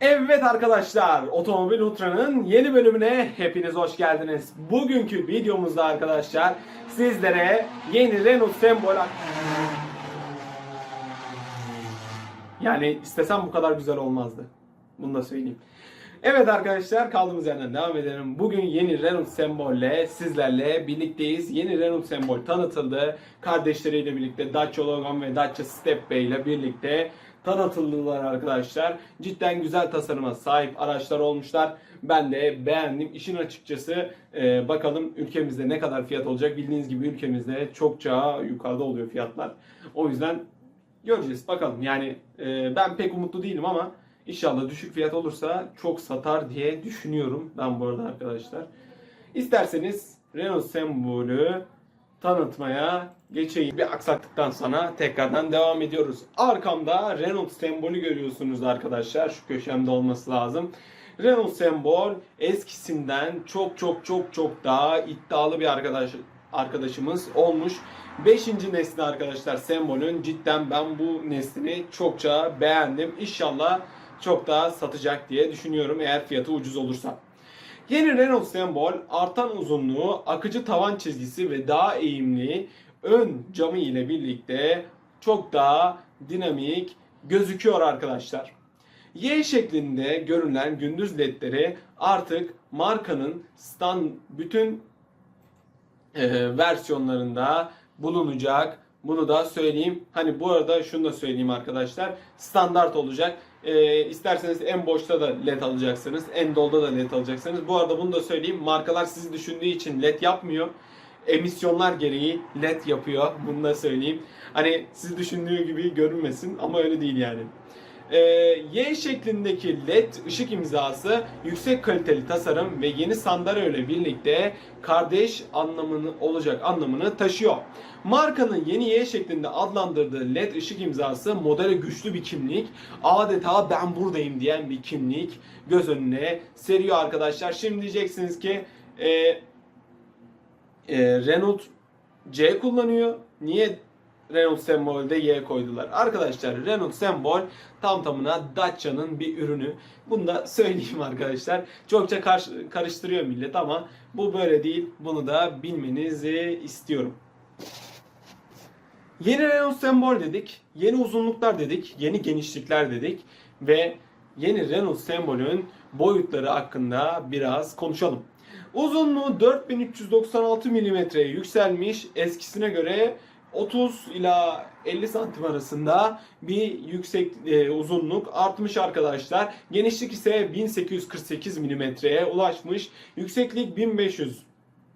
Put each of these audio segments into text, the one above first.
Evet arkadaşlar, Otomobil Ultra'nın yeni bölümüne hepiniz hoş geldiniz. Bugünkü videomuzda arkadaşlar sizlere yeni Renault Sembol... Yani istesem bu kadar güzel olmazdı. Bunu da söyleyeyim. Evet arkadaşlar kaldığımız yerden devam edelim. Bugün yeni Renault Sembol'le sizlerle birlikteyiz. Yeni Renault Sembol tanıtıldı. Kardeşleriyle birlikte Dacia Logan ve Dacia Stepway ile birlikte tanıtıldılar arkadaşlar. Cidden güzel tasarıma sahip araçlar olmuşlar. Ben de beğendim. İşin açıkçası e, bakalım ülkemizde ne kadar fiyat olacak. Bildiğiniz gibi ülkemizde çokça yukarıda oluyor fiyatlar. O yüzden göreceğiz bakalım. Yani e, ben pek umutlu değilim ama inşallah düşük fiyat olursa çok satar diye düşünüyorum ben bu arada arkadaşlar. İsterseniz Renault sembolü tanıtmaya geçeyim. Bir aksaklıktan sonra tekrardan devam ediyoruz. Arkamda Renault sembolü görüyorsunuz arkadaşlar. Şu köşemde olması lazım. Renault sembol eskisinden çok çok çok çok daha iddialı bir arkadaş arkadaşımız olmuş. 5. nesli arkadaşlar sembolün cidden ben bu neslini çokça beğendim. İnşallah çok daha satacak diye düşünüyorum eğer fiyatı ucuz olursa. Yeni Renault Sembol artan uzunluğu, akıcı tavan çizgisi ve daha eğimli ön camı ile birlikte çok daha dinamik gözüküyor arkadaşlar. Y şeklinde görünen gündüz ledleri artık markanın stand bütün e, versiyonlarında bulunacak. Bunu da söyleyeyim. Hani bu arada şunu da söyleyeyim arkadaşlar. Standart olacak. E, isterseniz en boşta da led alacaksınız. En dolda da led alacaksınız. Bu arada bunu da söyleyeyim. Markalar sizi düşündüğü için led yapmıyor. Emisyonlar gereği led yapıyor. Bunu da söyleyeyim. Hani sizi düşündüğü gibi görünmesin ama öyle değil yani. Ee, Y şeklindeki LED ışık imzası yüksek kaliteli tasarım ve yeni sandalye ile birlikte kardeş anlamını olacak anlamını taşıyor. Markanın yeni Y şeklinde adlandırdığı LED ışık imzası modele güçlü bir kimlik, adeta ben buradayım diyen bir kimlik göz önüne seriyor arkadaşlar. Şimdi diyeceksiniz ki e, e, Renault C kullanıyor. Niye Renault sembolde Y koydular. Arkadaşlar Renault sembol tam tamına Dacia'nın bir ürünü. Bunu da söyleyeyim arkadaşlar. Çokça karş- karıştırıyor millet ama bu böyle değil. Bunu da bilmenizi istiyorum. Yeni Renault sembol dedik. Yeni uzunluklar dedik. Yeni genişlikler dedik. Ve yeni Renault sembolün boyutları hakkında biraz konuşalım. Uzunluğu 4396 mm'ye yükselmiş. Eskisine göre 30 ila 50 santim arasında bir yüksek e, uzunluk artmış arkadaşlar. Genişlik ise 1848 milimetreye ulaşmış. Yükseklik 1500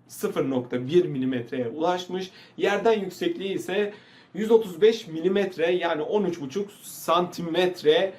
0.1 milimetreye ulaşmış. Yerden yüksekliği ise 135 milimetre yani 13,5 santimetre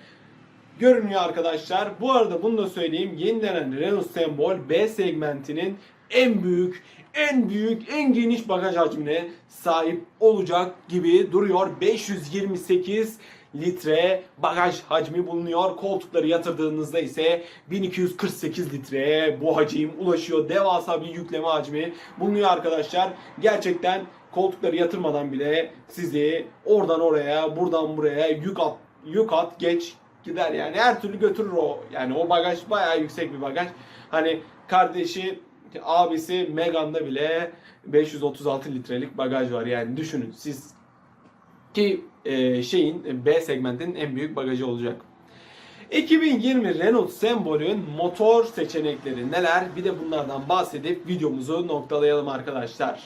görünüyor arkadaşlar. Bu arada bunu da söyleyeyim. Yenilenen Renault Sembol B segmentinin en büyük, en büyük, en geniş bagaj hacmine sahip olacak gibi duruyor. 528 litre bagaj hacmi bulunuyor. Koltukları yatırdığınızda ise 1248 litreye bu hacim ulaşıyor. Devasa bir yükleme hacmi bulunuyor arkadaşlar. Gerçekten koltukları yatırmadan bile sizi oradan oraya, buradan buraya yük at, yük at geç gider yani her türlü götürür o. Yani o bagaj bayağı yüksek bir bagaj. Hani kardeşi abisi Megan'da bile 536 litrelik bagaj var yani düşünün siz ki e, şeyin B segmentinin en büyük bagajı olacak. 2020 Renault sembolün motor seçenekleri neler? Bir de bunlardan bahsedip videomuzu noktalayalım arkadaşlar.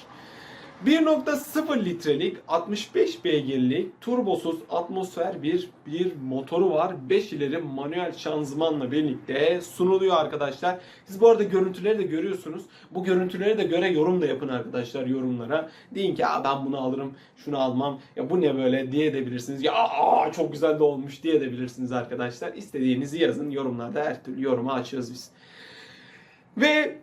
1.0 litrelik 65 beygirlik turbosuz atmosfer bir bir motoru var. 5 ileri manuel şanzımanla birlikte sunuluyor arkadaşlar. Siz bu arada görüntüleri de görüyorsunuz. Bu görüntülere de göre yorum da yapın arkadaşlar yorumlara. Deyin ki ben bunu alırım, şunu almam. Ya bu ne böyle diye edebilirsiniz. Ya aa, çok güzel de olmuş diye edebilirsiniz arkadaşlar. İstediğinizi yazın yorumlarda her türlü yoruma açığız biz. Ve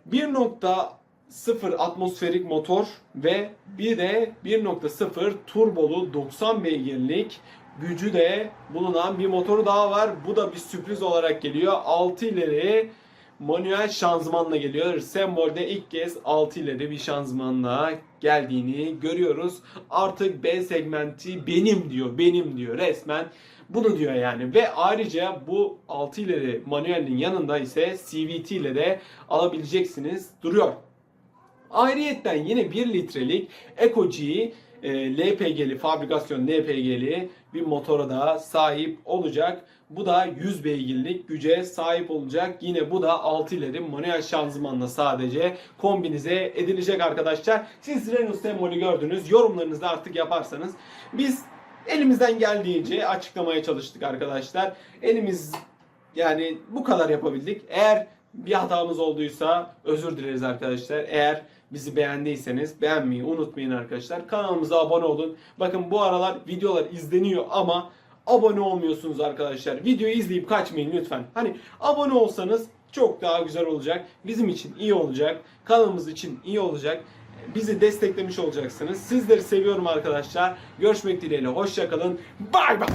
1.0 atmosferik motor ve bir de 1.0 turbolu 90 beygirlik gücü de bulunan bir motoru daha var. Bu da bir sürpriz olarak geliyor. 6 ileri manuel şanzımanla geliyor. Sembolde ilk kez 6 ileri bir şanzımanla geldiğini görüyoruz. Artık B segmenti benim diyor, benim diyor resmen. Bunu diyor yani ve ayrıca bu 6 ileri manuelin yanında ise CVT ile de alabileceksiniz duruyor. Ayrıyetten yine 1 litrelik Eco-G e, LPG'li, fabrikasyon LPG'li bir motora da sahip olacak. Bu da 100 beygirlik güce sahip olacak. Yine bu da 6 ileri manuel şanzımanla sadece kombinize edilecek arkadaşlar. Siz Renault sembolü gördünüz. Yorumlarınızı artık yaparsanız. Biz elimizden geldiğince açıklamaya çalıştık arkadaşlar. Elimiz yani bu kadar yapabildik. Eğer bir hatamız olduysa özür dileriz arkadaşlar. Eğer bizi beğendiyseniz beğenmeyi unutmayın arkadaşlar. Kanalımıza abone olun. Bakın bu aralar videolar izleniyor ama abone olmuyorsunuz arkadaşlar. Videoyu izleyip kaçmayın lütfen. Hani abone olsanız çok daha güzel olacak. Bizim için iyi olacak. Kanalımız için iyi olacak. Bizi desteklemiş olacaksınız. Sizleri seviyorum arkadaşlar. Görüşmek dileğiyle. Hoşçakalın. Bay bay.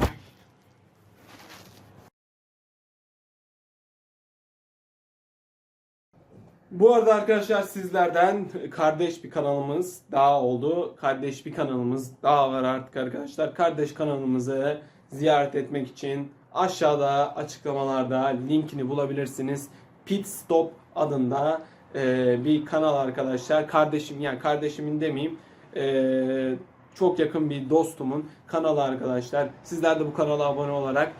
Bu arada arkadaşlar sizlerden kardeş bir kanalımız daha oldu. Kardeş bir kanalımız daha var artık arkadaşlar. Kardeş kanalımızı ziyaret etmek için aşağıda açıklamalarda linkini bulabilirsiniz. Pit Stop adında e, bir kanal arkadaşlar. Kardeşim yani kardeşimin demeyeyim. e, çok yakın bir dostumun kanalı arkadaşlar. Sizler de bu kanala abone olarak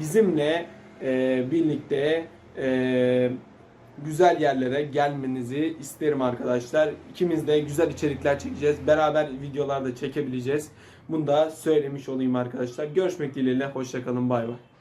bizimle e, birlikte e, güzel yerlere gelmenizi isterim arkadaşlar. İkimiz de güzel içerikler çekeceğiz. Beraber videolar da çekebileceğiz. Bunu da söylemiş olayım arkadaşlar. Görüşmek dileğiyle. Hoşçakalın. Bay bay.